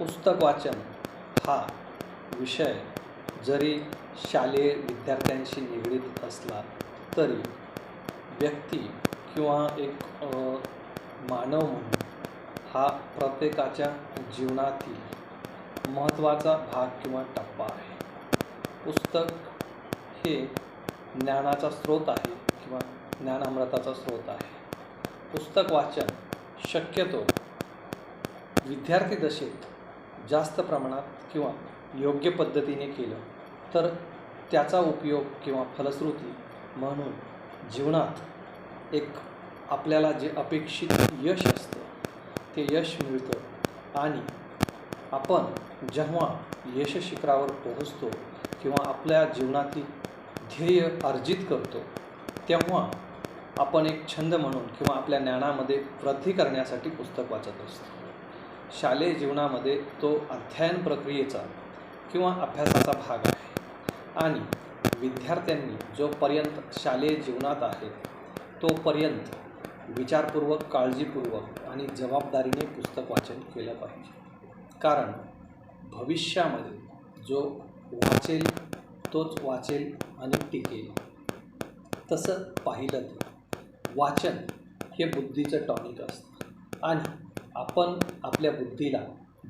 पुस्तक वाचन हा विषय जरी शालेय विद्यार्थ्यांशी निगडीत असला तरी व्यक्ती किंवा एक मानव म्हणून हा प्रत्येकाच्या जीवनातील महत्त्वाचा भाग किंवा टप्पा आहे. पुस्तक हे ज्ञानाचा स्रोत आहे किंवा ज्ञानामृताचा स्रोत आहे. पुस्तक वाचन शक्यतो विद्यार्थी दशेत जास्त प्रमाणात किंवा योग्य पद्धतीने केलं तर त्याचा उपयोग किंवा फलश्रुती म्हणून जीवनात एक आपल्याला जे अपेक्षित यश असतं ते यश मिळतं. आणि आपण जेव्हा यश शिखरावर पोहोचतो किंवा आपल्या जीवनातील ध्येय अर्जित करतो तेव्हा आपण एक छंद म्हणून किंवा आपल्या ज्ञानामध्ये वृद्धी करण्यासाठी पुस्तक वाचत असतो. शालेय जीवनामध्ये तो अध्ययन प्रक्रियेचा किंवा अभ्यासाचा भाग आहे. आणि विद्यार्थ्यांनी जोपर्यंत शालेय जीवनात आहे तोपर्यंत विचारपूर्वक काळजीपूर्वक आणि जबाबदारीने पुस्तक वाचन केलं पाहिजे. कारण भविष्यामध्ये जो वाचेल तोच वाचेल आणि टिकेल. तसं पाहिलं तर वाचन हे बुद्धीचं टॉनिक असतं. आणि आपण आपल्या बुद्धीला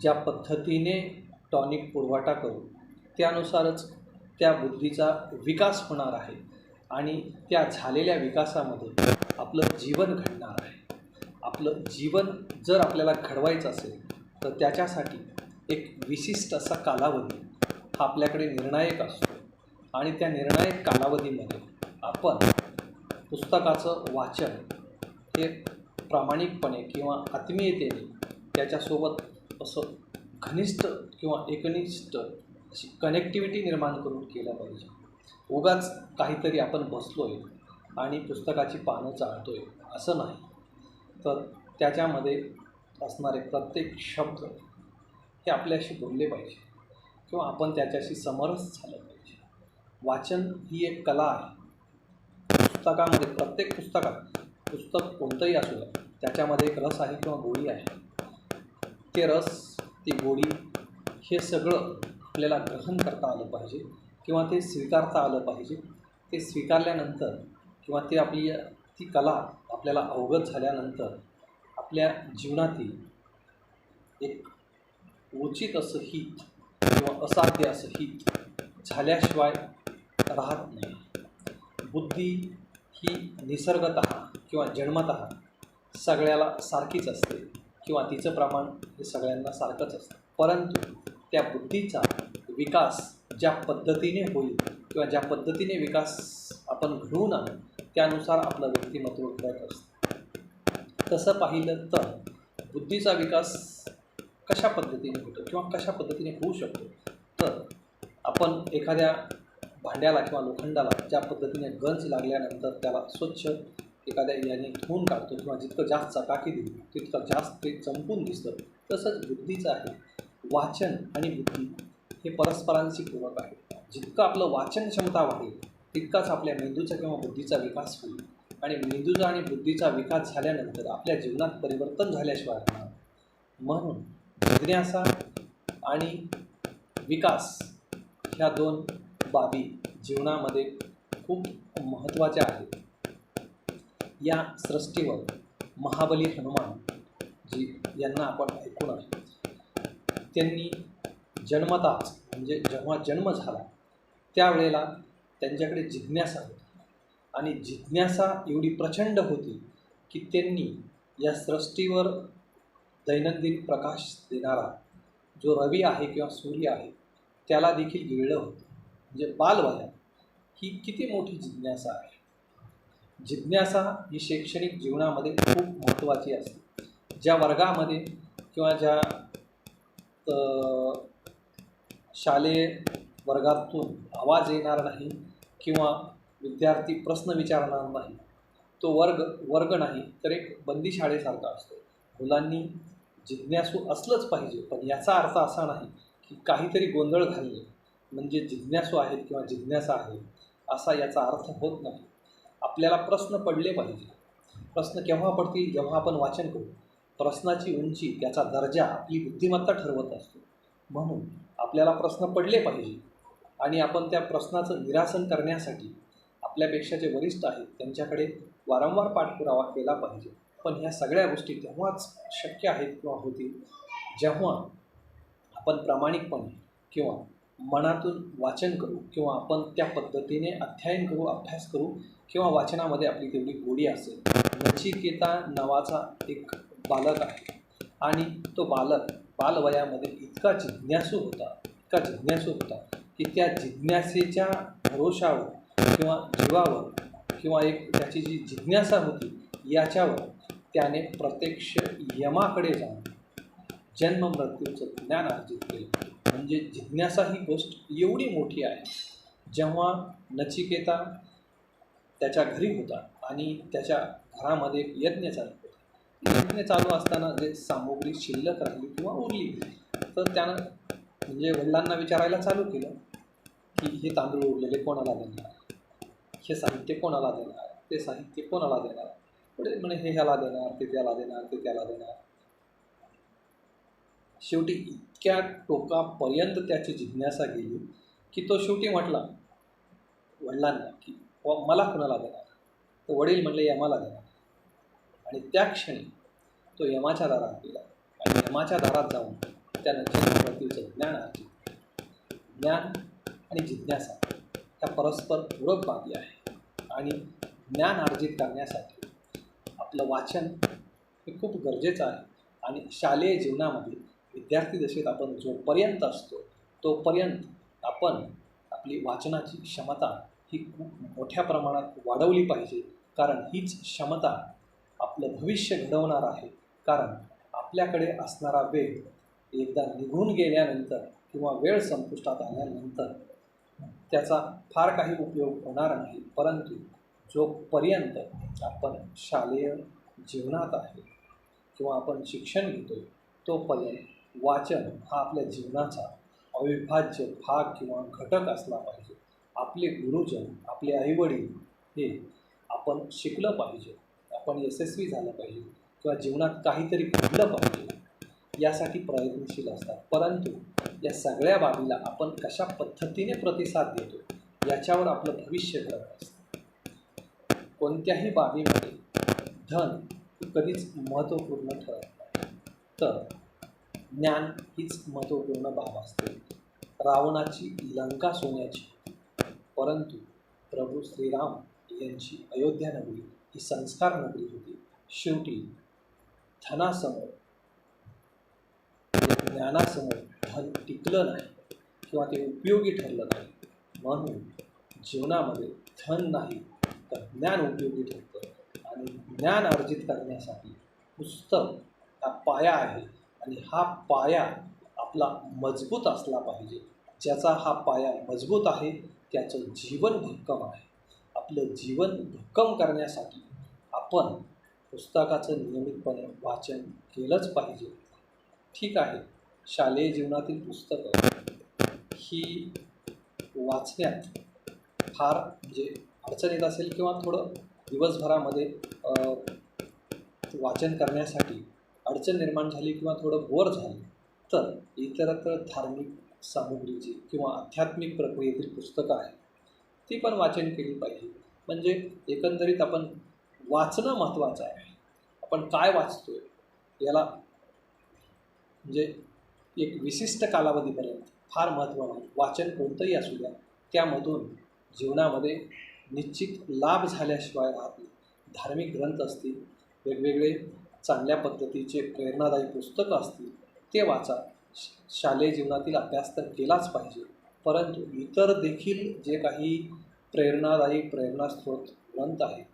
ज्या पद्धतीने टॉनिक पुरवठा करू त्यानुसारच त्या बुद्धीचा विकास होणार आहे आणि त्या झालेल्या विकासामध्ये आपलं जीवन घडणार आहे. आपलं जीवन जर आपल्याला घडवायचं असेल तर त्याच्यासाठी एक विशिष्ट असा कालावधी हा आपल्याकडे निर्णायक असतो आणि त्या निर्णायक कालावधीमध्ये आपण पुस्तकाचं वाचन हे प्रामाणिकपणे किंवा आत्मीयतेने त्याच्यासोबत असं घनिष्ठ किंवा एकनिष्ठ अशी कनेक्टिव्हिटी निर्माण करून केलं पाहिजे. उगाच काहीतरी आपण बसलो आहे आणि पुस्तकाची पानं चाळतो आहे असं नाही. तर त्याच्यामध्ये असणारे प्रत्येक शब्द हे आपल्याशी बोलले पाहिजे किंवा आपण त्याच्याशी समरस झालं पाहिजे. वाचन ही एक कला आहे. पुस्तकामध्ये प्रत्येक पुस्तकात पुस्तक कोणतंही असू द्या त्याच्यामध्ये एक रस आहे किंवा गोडी आहे. ते रस ती गोडी हे सगळं आपल्याला ग्रहण करता आलं पाहिजे किंवा ते स्वीकारता आलं पाहिजे. ते स्वीकारल्यानंतर किंवा ते आपली ती कला आपल्याला अवगत झाल्यानंतर आपल्या जीवनातील एक उचित असं हित किंवा असाध्य असं हित झाल्याशिवाय राहत नाही. बुद्धी ही निसर्गत किंवा जन्मत सगळ्याला सारखीच असते किंवा तिचं प्रमाण हे सगळ्यांना सारखंच असतं. परंतु त्या बुद्धीचा विकास ज्या पद्धतीने होईल किंवा ज्या पद्धतीने विकास आपण घडवून आणू त्यानुसार आपलं व्यक्तिमत्व घडत असतं. तसं पाहिलं तर बुद्धीचा विकास कशा पद्धतीने होतो किंवा कशा पद्धतीने होऊ शकतो? तर आपण एखाद्या भांड्याला किंवा लोखंडाला ज्या पद्धतीने गंज लागल्यानंतर त्याला स्वच्छ एखाद्या याने धुवून काढतो किंवा जितकं जास्त चकाकी दिली तितकं जास्त ते चंपून दिसतं. तसंच बुद्धीचं आहे. वाचन आणि बुद्धी हे परस्परांशी पूरक आहे. जितकं आपलं वाचन क्षमता वाढेल तितकाच आपल्या मेंदूचा किंवा बुद्धीचा विकास होईल. आणि मेंदूचा आणि बुद्धीचा विकास झाल्यानंतर आपल्या जीवनात परिवर्तन झाल्याशिवाय राहणार म्हणून जिज्ञासा आणि विकास ह्या दोन बाबी जीवनामध्ये खूप महत्त्वाच्या आहेत. या सृष्टीवर महाबली हनुमान जी यांना आपण ऐकून आहे त्यांनी जन्मताच म्हणजे जेव्हा जन्म झाला त्यावेळेला त्यांच्याकडे जिज्ञासा होती. आणि जिज्ञासा एवढी प्रचंड होती की त्यांनी या सृष्टीवर दैनंदिन प्रकाश देणारा जो रवी आहे किंवा सूर्य आहे त्याला देखील गिळलं होतं. म्हणजे बालवयात ही किती मोठी जिज्ञासा आहे. जिज्ञासा ही शैक्षणिक जीवनामध्ये खूप महत्त्वाची असते. ज्या वर्गामध्ये किंवा ज्या शालेय वर्गातून आवाज येणार नाही किंवा विद्यार्थी प्रश्न विचारणार नाही तो वर्ग वर्ग नाही तर एक बंदी शाळेसारखा असतो. मुलांनी जिज्ञासू असलंच पाहिजे पण याचा अर्थ असा नाही की काहीतरी गोंधळ घालणे म्हणजे जिज्ञासू आहेत किंवा जिज्ञासा आहे असा याचा अर्थ होत नाही. आपल्याला प्रश्न पडले पाहिजे. प्रश्न केव्हा पडतील जेव्हा आपण वाचन करू प्रश्नाची उंची त्याचा दर्जा आपली बुद्धिमत्ता ठरवत असतो. म्हणून आपल्याला प्रश्न पडले पाहिजे आणि आपण त्या प्रश्नाचं निरासन करण्यासाठी आपल्यापेक्षा जे वरिष्ठ आहेत त्यांच्याकडे वारंवार पाठपुरावा केला पाहिजे. पण ह्या सगळ्या गोष्टी तेव्हाच शक्य आहेत किंवा होतील जेव्हा आपण प्रामाणिकपणे किंवा मनातून वाचन करू किंवा आपण त्या पद्धतीने अध्ययन करू अभ्यास करू किंवा वाचनामध्ये आपली तेवढी गोडी असेल. नचिकेता नावाचा एक बालक आहे. आणि तो बालक बालवयामध्ये इतका जिज्ञासू होता इतका जिज्ञासू होता की त्या जिज्ञासेच्या भरोशावर किंवा जीवावर किंवा एक त्याची जी जिज्ञासा होती याच्यावर त्याने प्रत्यक्ष यमाकडे जाऊन जन्म मृत्यूचं ज्ञान अर्जित केलं. म्हणजे जिज्ञासा ही गोष्ट एवढी मोठी आहे. जेव्हा नचिकेता त्याच्या घरी होता आणि त्याच्या घरामध्ये एक यज्ञ चालू होता. यज्ञ चालू असताना जे सामुग्री शिल्लक राहिली किंवा उरली तर त्यानं म्हणजे वडिलांना विचारायला चालू केलं की हे तांदूळ उरलेले कोणाला देणार? हे साहित्य कोणाला देणार? ते साहित्य कोणाला देणार? पुढे म्हणे हे ह्याला देणार ते त्याला देणार ते त्याला देणार. शेवटी इतक्या टोकापर्यंत त्याची जिज्ञासा गेली की तो शेवटी म्हटला वडिलांना की "व मला कुणाला देणार? तर वडील म्हणले यमाला देणार. आणि त्या क्षणी तो यमाच्या दारात गेला. आणि यमाच्या दारात जाऊन त्यानं जन्ममृत्यूचं ज्ञान अर्जित ज्ञान आणि जिज्ञासा ह्या परस्पर पूरक बाबी आहे आणि ज्ञान अर्जित करण्यासाठी आपलं वाचन हे खूप गरजेचं आहे. आणि शालेय जीवनामध्ये विद्यार्थी दशेत आपण जोपर्यंत असतो तोपर्यंत आपण आपली वाचनाची क्षमता ही खूप मोठ्या प्रमाणात वाढवली पाहिजे. कारण हीच क्षमता आपलं भविष्य घडवणार आहे. कारण आपल्याकडे असणारा वेळ एकदा निघून गेल्यानंतर किंवा वेळ संपुष्टात आल्यानंतर त्याचा फार काही उपयोग होणार नाही. परंतु जोपर्यंत आपण शालेय जीवनात आहे किंवा आपण शिक्षण घेतो तोपर्यंत वाचन हा आपल्या जीवनाचा अविभाज्य भाग किंवा घटक असला पाहिजे. आपले गुरुजन आपले आईवडील हे आपण शिकलं पाहिजे. आपण यशस्वी झालं पाहिजे किंवा जीवनात काहीतरी घडलं पाहिजे यासाठी प्रयत्नशील असतात. परंतु या सगळ्या बाबीला आपण कशा पद्धतीने प्रतिसाद देतो याच्यावर आपलं भविष्य घडत असतं. कोणत्याही बाबीमध्ये धन कधीच महत्त्वपूर्ण ठरत नाही. तर ज्ञान हीच महत्त्वपूर्ण बाब असते. रावणाची लंका सोन्याची परंतु प्रभू श्रीराम यांची अयोध्या नगरी ही संस्कार नगरी होती. शेवटी धनासमोर ज्ञानासमोर धन टिकलं नाही किंवा ते उपयोगी ठरलं नाही म्हणून जीवनामध्ये धन नाही तर ज्ञान उपयोगी ठरतं आणि ज्ञान अर्जित करण्यासाठी पुस्तक हा पाया आहे आणि हा पाया आपला मजबूत असला पाहिजे. ज्याचा हा पाया मजबूत आहे त्याचं जीवन भक्कम आहे. आपलं जीवन भक्कम करण्यासाठी आपण पुस्तकाचं नियमितपणे वाचन केलंच पाहिजे. ठीक आहे शालेय जीवनातील पुस्तकं ही वाचण्यात फार म्हणजे अडचण येत असेल किंवा थोडं दिवसभरामध्ये वाचन करण्यासाठी अडचण निर्माण झाली किंवा थोडं बोर झालं तर इतरत्र धार्मिक सामुग्रीची किंवा आध्यात्मिक प्रक्रियेतील पुस्तकं आहेत. ती पण वाचन केली पाहिजे. म्हणजे एकंदरीत आपण वाचणं महत्त्वाचं आहे. आपण काय वाचतो आहे याला म्हणजे एक विशिष्ट कालावधीपर्यंत फार महत्त्व वाचन कोणतंही असू द्या त्यामधून जीवनामध्ये निश्चित लाभ झाल्याशिवाय राहत नाही. धार्मिक ग्रंथ असतील वेगवेगळे चांगल्या पद्धतीचे प्रेरणादायी पुस्तकं असतील ते वाचा. शालेय जीवनातील अभ्यास तर केलाच पाहिजे. परंतु इतर देखील जे काही प्रेरणादायी प्रेरणास्रोत ग्रंथ आहेत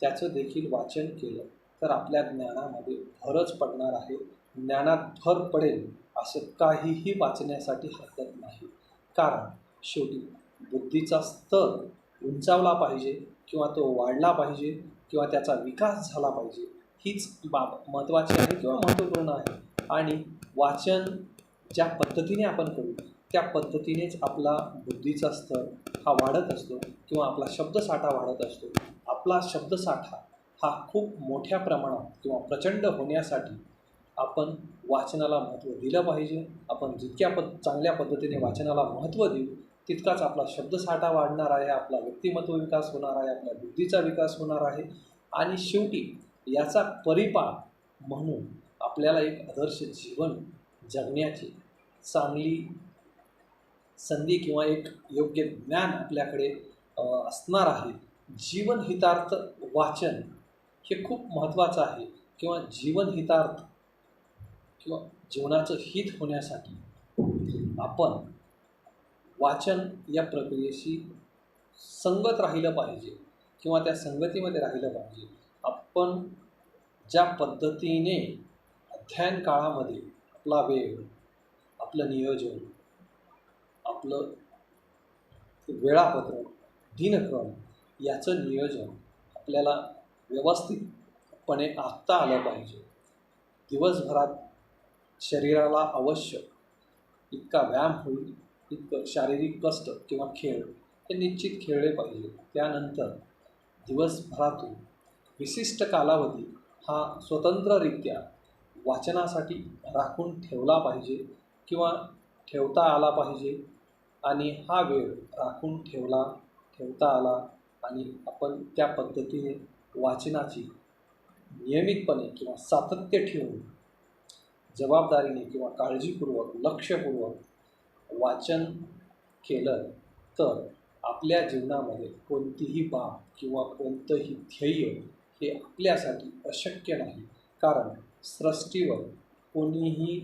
त्याचं देखील वाचन केलं तर आपल्या ज्ञानामध्ये भरच पडणार आहे. ज्ञानात भर पडेल असं काहीही वाचण्यासाठी हरकत नाही. कारण शेवटी बुद्धीचा स्तर उंचावला पाहिजे किंवा तो वाढला पाहिजे किंवा त्याचा विकास झाला पाहिजे हीच बाब महत्त्वाची आहे किंवा महत्त्वपूर्ण आहे. आणि वाचन ज्या पद्धतीने आपण करू त्या पद्धतीनेच आपला बुद्धीचा स्तर हा वाढत असतो किंवा आपला शब्दसाठा वाढत असतो. आपला शब्दसाठा हा खूप मोठ्या प्रमाणात किंवा प्रचंड होण्यासाठी आपण वाचनाला महत्त्व दिलं पाहिजे. आपण जितक्या पद चांगल्या पद्धतीने वाचनाला महत्त्व देऊ तितकाच आपला शब्दसाठा वाढणार आहे आपला व्यक्तिमत्व विकास होणार आहे आपल्या बुद्धीचा विकास होणार आहे. आणि शेवटी याचा परिपाक म्हणून आपल्याला एक आदर्श जीवन जगण्याची चांगली संधी किंवा एक योग्य ज्ञान आपल्याकडे असणार आहे. जीवन हितार्थ वाचन हे खूप महत्त्वाचं आहे. किंवा जीवन हितार्थ किंवा जीवनाचं हित होण्यासाठी आपण वाचन या प्रक्रियेशी संगत राहिलं पाहिजे किंवा त्या संगतीमध्ये राहिलं पाहिजे. आपण ज्या पद्धतीने अध्ययन काळामध्ये आपला वेळ आपलं नियोजन आपलं वेळापत्रक दिनक्रम याचं नियोजन आपल्याला व्यवस्थितपणे आखता आलं पाहिजे. दिवसभरात शरीराला आवश्यक इतका व्यायाम होईल इतकं शारीरिक कष्ट किंवा खेळ हे निश्चित खेळले पाहिजे. त्यानंतर दिवसभरातून विशिष्ट कालावधी हा स्वतंत्ररित्या वाचनासाठी राखून ठेवला पाहिजे किंवा ठेवता आला पाहिजे आणि हा वेळ राखून ठेवला ठेवता आला आणि आपण त्या पद्धतीने वाचनाची नियमितपणे किंवा सातत्य ठेवून जबाबदारीने किंवा काळजीपूर्वक लक्षपूर्वक वाचन केलं तर आपल्या जीवनामध्ये कोणतीही बाब किंवा कोणतंही ध्येय हे आपल्यासाठी अशक्य नाही. कारण सृष्टीवर कोणीही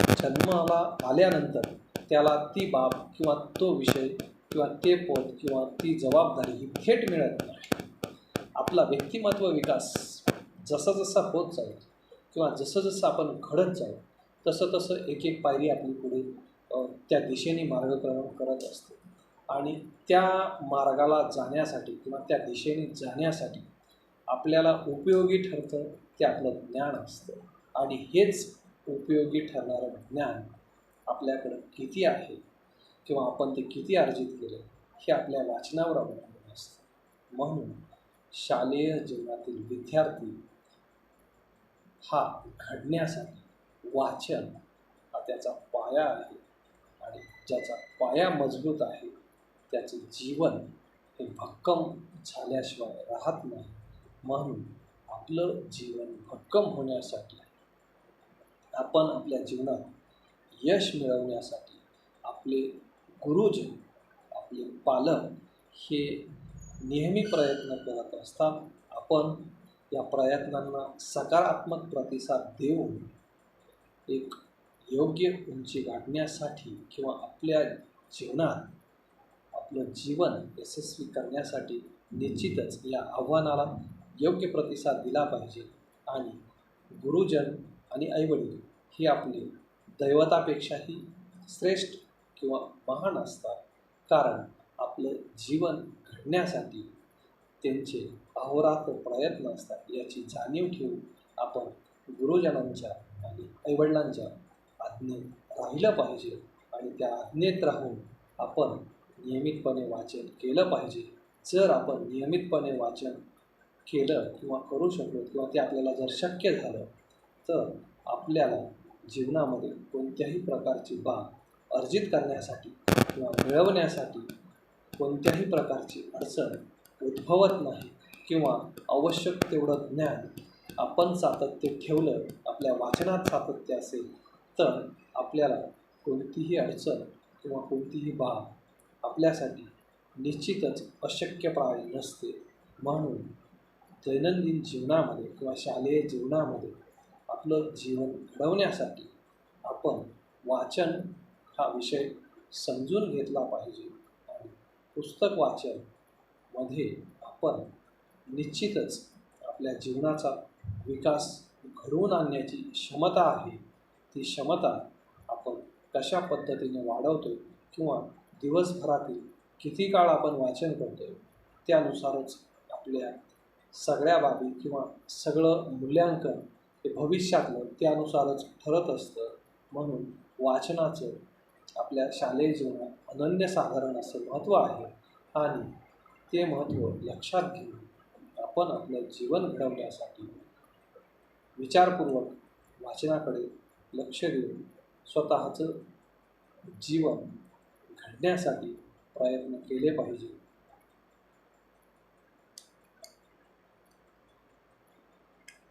जन्माला आल्यानंतर त्याला ती बाब किंवा तो विषय किंवा ते पद किंवा ती जबाबदारी ही थेट मिळत नाही. आपला व्यक्तिमत्व विकास जसा जसा होत जाईल किंवा जसं जसं आपण घडत जाऊ तसं तसं एक एक पायरी आपली पुढे त्या दिशेने मार्गक्रमण करत असते. आणि त्या मार्गाला जाण्यासाठी किंवा त्या दिशेने जाण्यासाठी आपल्याला उपयोगी ठरतं ते आपलं ज्ञान असतं. आणि हेच उपयोगी ठरणारं ज्ञान आपल्याकडं किती आहे किंवा आपण ते किती अर्जित केलं हे आपल्या वाचनावर अवलंबून असतं. म्हणून शालेय जीवनातील विद्यार्थी हा घडण्यासाठी वाचन हा त्याचा पाया आहे. आणि ज्याचा पाया मजबूत आहे त्याचे जीवन हे भक्कम झाल्याशिवाय राहत नाही. म्हणून आपलं जीवन भक्कम होण्यासाठी आपण आपल्या जीवनात यश मिळवण्यासाठी आपले गुरुजन आपले पालक हे नेहमी प्रयत्न करत असतात. आपण या प्रयत्नांना सकारात्मक प्रतिसाद देऊन एक योग्य उंची गाठण्यासाठी किंवा आपल्या जीवनात आपलं जीवन यशस्वी करण्यासाठी निश्चितच या आव्हानाला योग्य प्रतिसाद दिला पाहिजे. आणि गुरुजन आणि आईवडील ही आपले दैवतापेक्षाही श्रेष्ठ किंवा महान असतात. कारण आपलं जीवन घडण्यासाठी त्यांचे अहोरात्र प्रयत्न असतात. याची जाणीव ठेवून आपण गुरुजनांच्या आणि आईवडिलांच्या आज्ञेत राहिलं पाहिजे आणि त्या आज्ञेत राहून आपण नियमितपणे वाचन केलं पाहिजे. जर आपण नियमितपणे वाचन केलं किंवा करू शकलो किंवा ते आपल्याला जर शक्य झालं तर आपल्याला जीवनामध्ये कोणत्याही प्रकारची बाब अर्जित करण्यासाठी किंवा मिळवण्यासाठी कोणत्याही प्रकारची अडचण उद्भवत नाही किंवा आवश्यक तेवढं ज्ञान आपण सातत्य ठेवलं आपल्या वाचनात सातत्य असेल तर आपल्याला कोणतीही अडचण किंवा कोणतीही बाब आपल्यासाठी निश्चितच अशक्यप्राय नसते. म्हणून दैनंदिन जीवनामध्ये किंवा शालेय जीवनामध्ये आपलं जीवन घडवण्यासाठी आपण वाचन हा विषय समजून घेतला पाहिजे. आणि पुस्तक वाचनमध्ये आपण निश्चितच आपल्या जीवनाचा विकास घडवून आणण्याची क्षमता आहे. ती क्षमता आपण कशा पद्धतीने वाढवतो किंवा दिवसभरातील किती काळ आपण वाचन करतो त्यानुसारच आपल्या सगळ्या बाबी किंवा सगळं मूल्यांकन हे भविष्यातलं त्यानुसारच ठरत असतं. म्हणून वाचनाचं आपल्या शालेय जीवनात अनन्यसाधारण असं महत्त्व आहे. आणि ते महत्त्व लक्षात घेऊन आपण आपलं जीवन घडवण्यासाठी विचारपूर्वक वाचनाकडे लक्ष देऊन स्वतःचं जीवन घडण्यासाठी प्रयत्न केले पाहिजे.